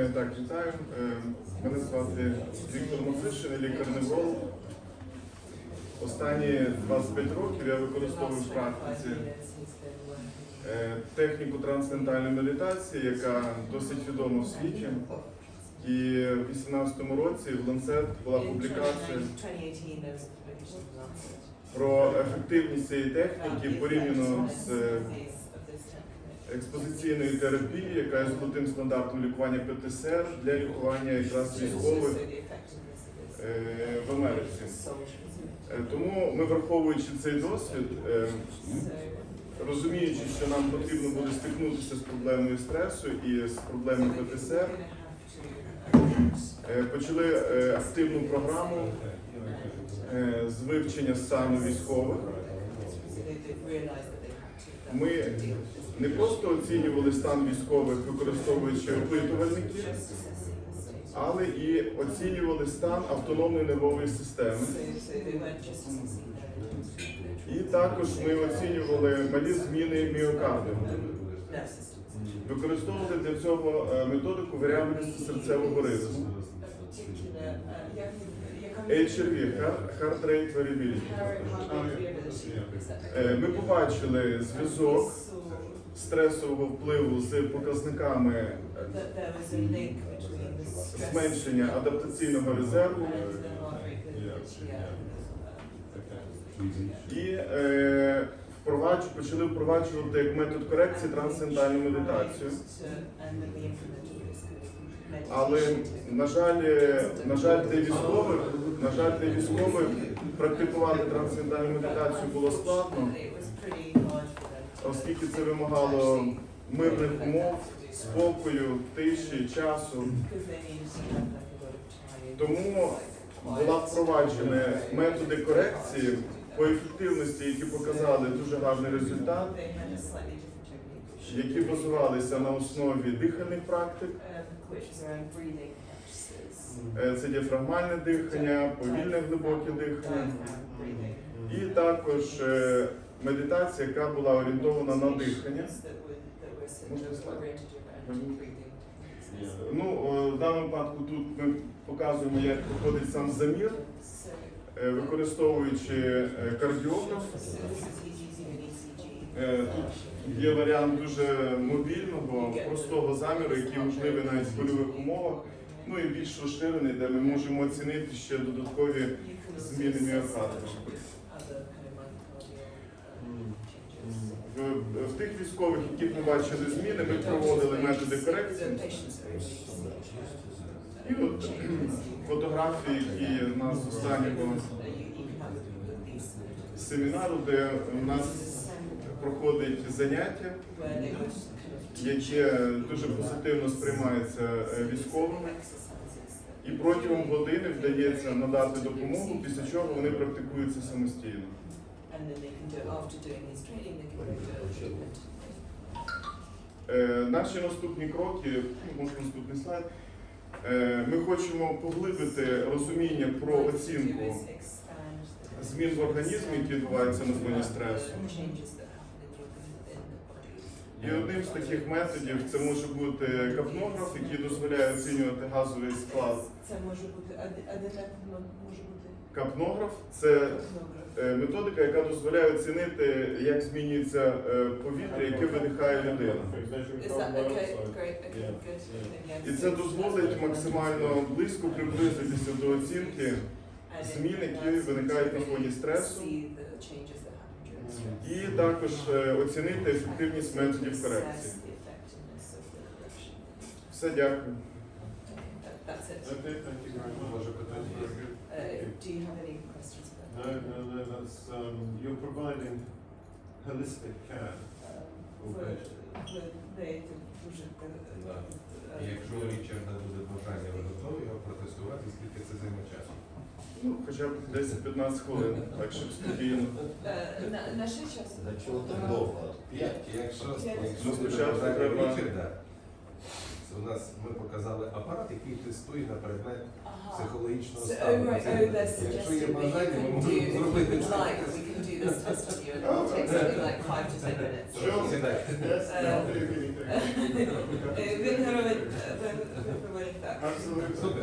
Е, Так, вітаю. Е, Мене звати Віктор Мосишин, лікар-невролог. Останні 25 років я використовую в практиці е, техніку трансцендентальної медитації, яка досить відома в світі. І в 2018 році в Lancet була публікація про ефективність цієї техніки порівняно з е, експозиційною терапією, яка є золотим стандартом лікування ПТСР для лікування якраз військових е, в Америці. Е, Тому ми, враховуючи цей досвід, е, розуміючи, що нам потрібно буде стикнутися з проблемою стресу і з проблемою ПТСР, почали активну програму з вивчення стану військових. Ми не просто оцінювали стан військових, використовуючи опитувальники, але і оцінювали стан автономної нервової системи. І також ми оцінювали малі зміни міокарду. Використовували для цього е, методику варіабельності серцевого ритму. HRV, Heart Rate Variability. Е, Ми побачили зв'язок стресового впливу з показниками е, зменшення адаптаційного резерву і е, впровадж, почали впроваджувати як метод корекції трансцендентальну медитацію. Але на жаль, на жаль, для військових, на жаль, для військових практикувати трансцендентальну медитацію було складно, оскільки це вимагало мирних умов, спокою, тиші, часу. Тому була впроваджені методи корекції по ефективності, які показали дуже гарний результат, які базувалися на основі дихальних практик. Е, Це діафрагмальне дихання, повільне глибоке дихання. І також е, медитація, яка була орієнтована на дихання. Ну, е, в даному випадку тут ми показуємо, як проходить сам замір, використовуючи е, кардіограф. Е, Тут є варіант дуже мобільного, простого заміру, який можливий навіть в польових умовах. Ну і більш розширений, де ми можемо оцінити ще додаткові зміни міокарду. В, в тих військових, яких ми бачили зміни, ми проводили методи корекції. І от фотографії, які нас останнього семінару, де у нас проходить заняття, яке дуже позитивно сприймається військовими. І протягом години вдається надати допомогу, після чого вони практикуються самостійно. Е, Наші наступні кроки, може наступний слайд. Е, Ми хочемо поглибити розуміння про оцінку змін в організмі, які відбуваються на фоні стресу. І одним з таких методів це може бути капнограф, який дозволяє оцінювати газовий склад. Це може бути, може бути? Капнограф це е, методика, яка дозволяє оцінити, як змінюється е, повітря, яке видихає людина. І це дозволить максимально близько приблизитися до оцінки змін, які виникають на фоні стресу. І також е, оцінити ефективність методів корекції. Все, дякую. Do you have any questions? No, no, no, that's, um, you're providing holistic care. Якщо Річарда буде бажання, ви готові його протестувати, скільки це займе часу? Ну, хоча б 10-15 хвилин, так щоб спокійно. е, на, на що час? Для чого так довго? П'ять. Якщо, якщо Ну, спочатку треба- це у нас ми показали апарат, який тестує на предмет Ага. психологічного So, стану. right, oh, they're Якщо є that бажання, ми can do, можемо if зробити would like, we can do this test on you, and it take something like five to ten minutes. Сідайте. Yes, no, really, really, thank you. Е, Він робить, е, We're providing facts. Абсолютно. Супер.